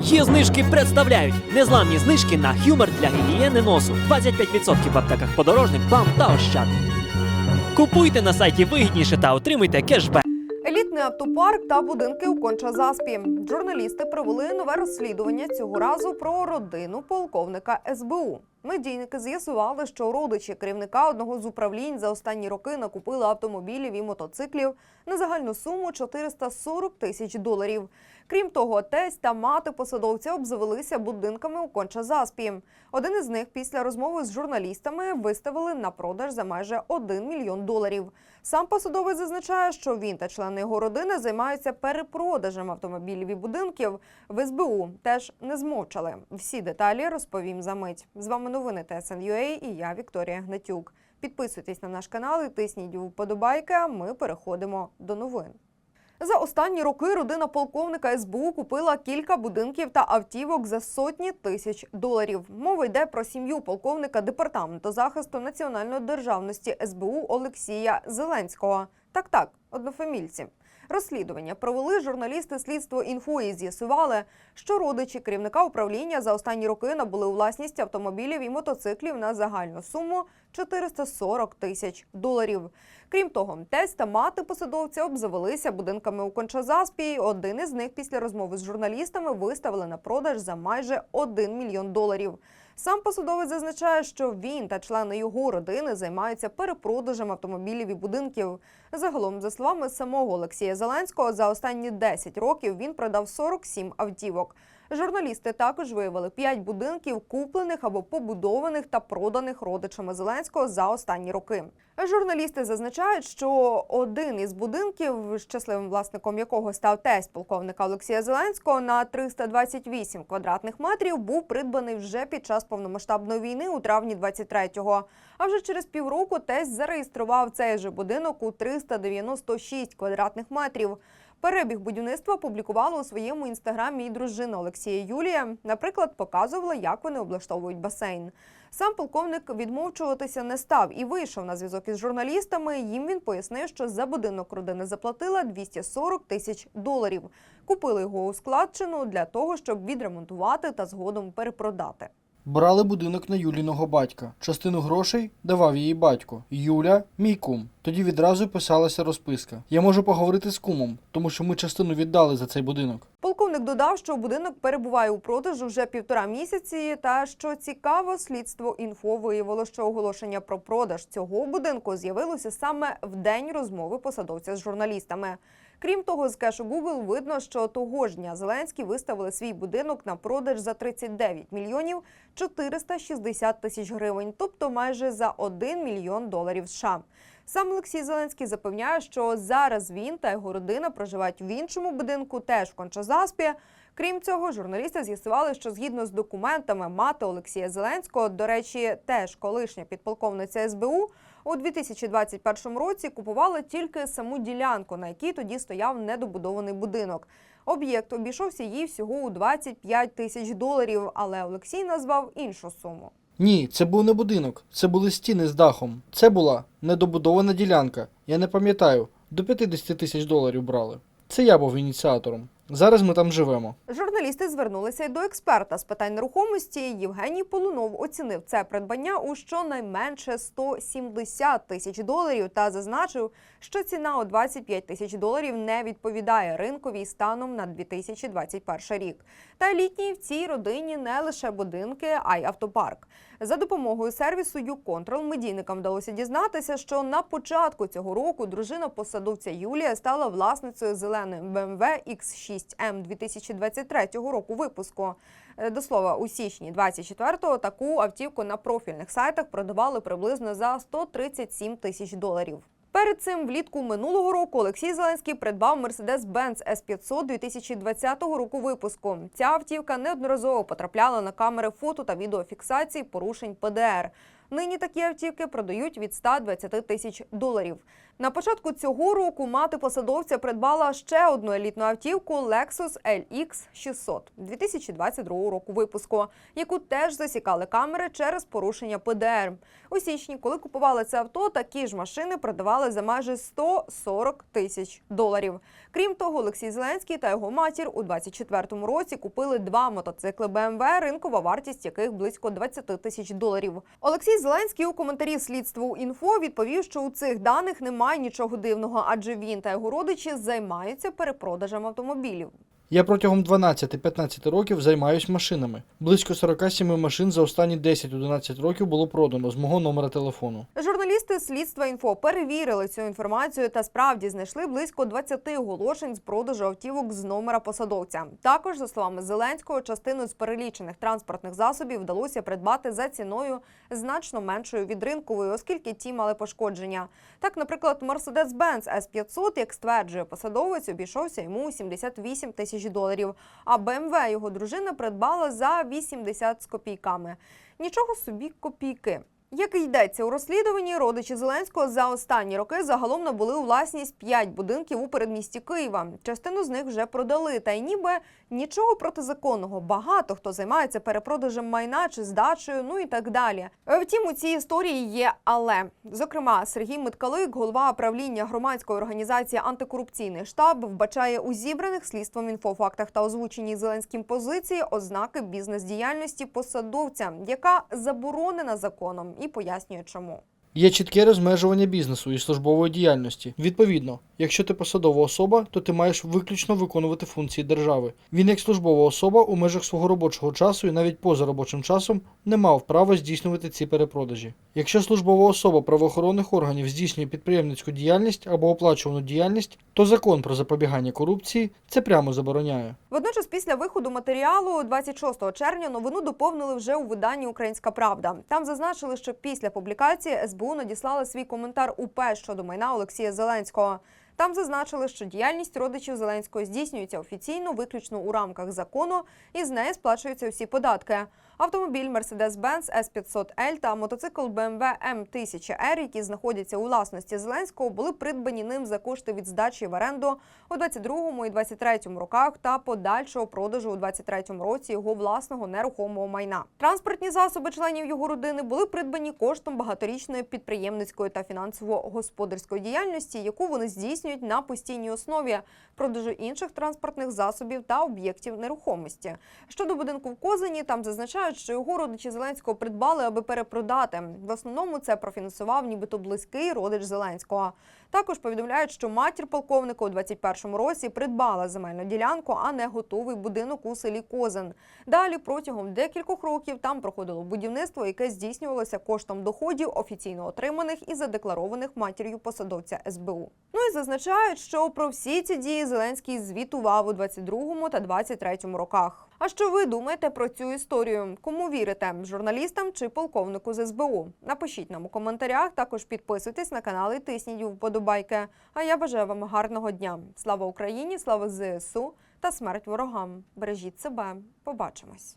Є знижки представляють незламні знижки на хюмер для гігієни носу. 25% в аптеках подорожник, бам та ощад. Купуйте на сайті вигідніше та отримуйте кешбек. Елітний автопарк та будинки у Конча-Заспі. Журналісти провели нове розслідування цього разу про родину полковника СБУ. Медійники з'ясували, що родичі керівника одного з управлінь за останні роки накупили автомобілів і мотоциклів на загальну суму 440 тисяч доларів. Крім того, тесть та мати посадовця обзавелися будинками у Конча-Заспі. Один із них після розмови з журналістами виставили на продаж за майже 1 мільйон доларів. Сам посадовець зазначає, що він та члени його родини займаються перепродажем автомобілів і будинків. В СБУ теж не змовчали. Всі деталі розповім за мить. З вами новини ТСН.UA і я Вікторія Гнатюк. Підписуйтесь на наш канал і тисніть вподобайки. Ми переходимо до новин. За останні роки родина полковника СБУ купила кілька будинків та автівок за сотні тисяч доларів. Мова йде про сім'ю полковника департаменту захисту національної державності СБУ Олексія Зеленського. Так, так, однофамільці. Розслідування провели журналісти слідство інфо і з'ясували, що родичі керівника управління за останні роки набули у власність автомобілів і мотоциклів на загальну суму 440 тисяч доларів. Крім того, тесть та мати посадовця обзавелися будинками у Кончазаспі. Один із них після розмови з журналістами виставили на продаж за майже 1 мільйон доларів. Сам посадовець зазначає, що він та члени його родини займаються перепродажем автомобілів і будинків. Загалом, за словами самого Олексія Зеленського, за останні 10 років він продав 47 автівок. Журналісти також виявили 5 будинків, куплених або побудованих та проданих родичами Зеленського за останні роки. Журналісти зазначають, що один із будинків, щасливим власником якого став тесть полковника Олексія Зеленського, на 328 квадратних метрів був придбаний вже під час повномасштабної війни у травні 23-го. А вже через півроку тесть зареєстрував цей же будинок у 396 квадратних метрів. Перебіг будівництва публікувала у своєму інстаграмі і дружина Олексія Юлія. Наприклад, показувала, як вони облаштовують басейн. Сам полковник відмовчуватися не став і вийшов на зв'язок із журналістами. Їм він пояснив, що за будинок родини заплатила 240 тисяч доларів. Купили його у складчину для того, щоб відремонтувати та згодом перепродати. Брали будинок на Юліного батька. Частину грошей давав її батько. Юля мій кум. Тоді відразу писалася розписка. Я можу поговорити з кумом, тому що ми частину віддали за цей будинок. Полковник додав, що будинок перебуває у продажу вже півтора місяці. Та що цікаво, слідство інфо виявило, що оголошення про продаж цього будинку з'явилося саме в день розмови посадовця з журналістами. Крім того, з кешу Google видно, що того ж дня Зеленський виставили свій будинок на продаж за 39 мільйонів 460 тисяч гривень, тобто майже за 1 мільйон доларів США. Сам Олексій Зеленський запевняє, що зараз він та його родина проживають в іншому будинку, теж в Кончазаспі. Крім цього, журналісти з'ясували, що згідно з документами мати Олексія Зеленського, до речі, теж колишня підполковниця СБУ, у 2021 році купувала тільки саму ділянку, на якій тоді стояв недобудований будинок. Об'єкт обійшовся їй всього у 25 тисяч доларів, але Олексій назвав іншу суму. Ні, це був не будинок, це були стіни з дахом. Це була недобудована ділянка. Я не пам'ятаю, до 50 тисяч доларів брали. Це я був ініціатором. Зараз ми там живемо. Журналісти звернулися й до експерта з питань нерухомості. Євгеній Полунов оцінив це придбання у щонайменше 170 тисяч доларів та зазначив, що ціна у 25 тисяч доларів не відповідає ринковій станом на 2021 рік. Та елітні в цій родині не лише будинки, а й автопарк. За допомогою сервісу YouControl медійникам вдалося дізнатися, що на початку цього року дружина посадовця Юлія стала власницею зеленої BMW X6M 2023 року випуску. Е, До слова, у січні 24-го таку автівку на профільних сайтах продавали приблизно за 137 тисяч доларів. Перед цим влітку минулого року Олексій Зеленський придбав Mercedes-Benz S500 2020 року випуску. Ця автівка неодноразово потрапляла на камери фото та відеофіксації порушень ПДР. Нині такі автівки продають від 120 тисяч доларів. На початку цього року мати посадовця придбала ще одну елітну автівку Lexus LX 600 2022 року випуску, яку теж засікали камери через порушення ПДР. У січні, коли купували це авто, такі ж машини продавали за майже 140 тисяч доларів. Крім того, Олексій Зеленський та його матір у 2024 році купили два мотоцикли BMW, ринкова вартість яких близько 20 тисяч доларів. Олексій Зеленський у коментарі слідству інфо відповів, що у цих даних немає нічого дивного, адже він та його родичі займаються перепродажем автомобілів. Я протягом 12-15 років займаюсь машинами. Близько 47 машин за останні 10-11 років було продано з мого номера телефону. Журналісти слідства інфо перевірили цю інформацію та справді знайшли близько 20 оголошень з продажу автівок з номера посадовця. Також, за словами Зеленського, частину з перелічених транспортних засобів вдалося придбати за ціною значно меншою від ринкової, оскільки ті мали пошкодження. Так, наприклад, Mercedes-Benz S500, як стверджує посадовець, обійшовся йому у 78 тисяч доларів. А БМВ його дружина придбала за 80 з копійками. Нічого собі копійки. Як і йдеться у розслідуванні, родичі Зеленського за останні роки загалом набули у власність 5 будинків у передмісті Києва. Частину з них вже продали, та й ніби нічого протизаконного. Багато хто займається перепродажем майна чи здачею, ну і так далі. Втім, у цій історії є але. Зокрема, Сергій Миткалик, голова правління громадської організації Антикорупційний штаб, вбачає у зібраних слідством інфофактах та озвученій Зеленським позиції ознаки бізнес-діяльності посадовця, яка заборонена законом, і пояснює, чому. Є чітке розмежування бізнесу і службової діяльності. Відповідно, якщо ти посадова особа, то ти маєш виключно виконувати функції держави. Він, як службова особа, у межах свого робочого часу і навіть поза робочим часом не мав права здійснювати ці перепродажі. Якщо службова особа правоохоронних органів здійснює підприємницьку діяльність або оплачувану діяльність, то закон про запобігання корупції це прямо забороняє. Водночас, після виходу матеріалу 26 червня новину доповнили вже у виданні Українська Правда. Там зазначили, що після публікації СБУ надіслали свій коментар УП щодо майна Олексія Зеленського. Там зазначили, що діяльність родичів Зеленського здійснюється офіційно, виключно у рамках закону, і з неї сплачуються всі податки. Автомобіль Mercedes-Benz S500L та мотоцикл BMW M1000R, які знаходяться у власності Зеленського, були придбані ним за кошти від здачі в оренду у 22-му і 23-му роках та подальшого продажу у 23-му році його власного нерухомого майна. Транспортні засоби членів його родини були придбані коштом багаторічної підприємницької та фінансово-господарської діяльності, яку вони здійснюють на постійній основі продажу інших транспортних засобів та об'єктів нерухомості. Щодо будинку в Козині, там зазначають, що його родичі Зеленського придбали, аби перепродати. В основному це профінансував нібито близький родич Зеленського. Також повідомляють, що матір полковника у 21-му році придбала земельну ділянку, а не готовий будинок у селі Козин. Далі протягом декількох років там проходило будівництво, яке здійснювалося коштом доходів, офіційно отриманих і задекларованих матір'ю посадовця СБУ. Ну і зазначають, що про всі ці дії Зеленський звітував у 22-му та 23-му роках. А що ви думаєте про цю історію? Кому вірите? Журналістам чи полковнику з СБУ? Напишіть нам у коментарях. Також підписуйтесь на канал і тисніть вподобайки. А я бажаю вам гарного дня. Слава Україні, слава ЗСУ та смерть ворогам. Бережіть себе. Побачимось.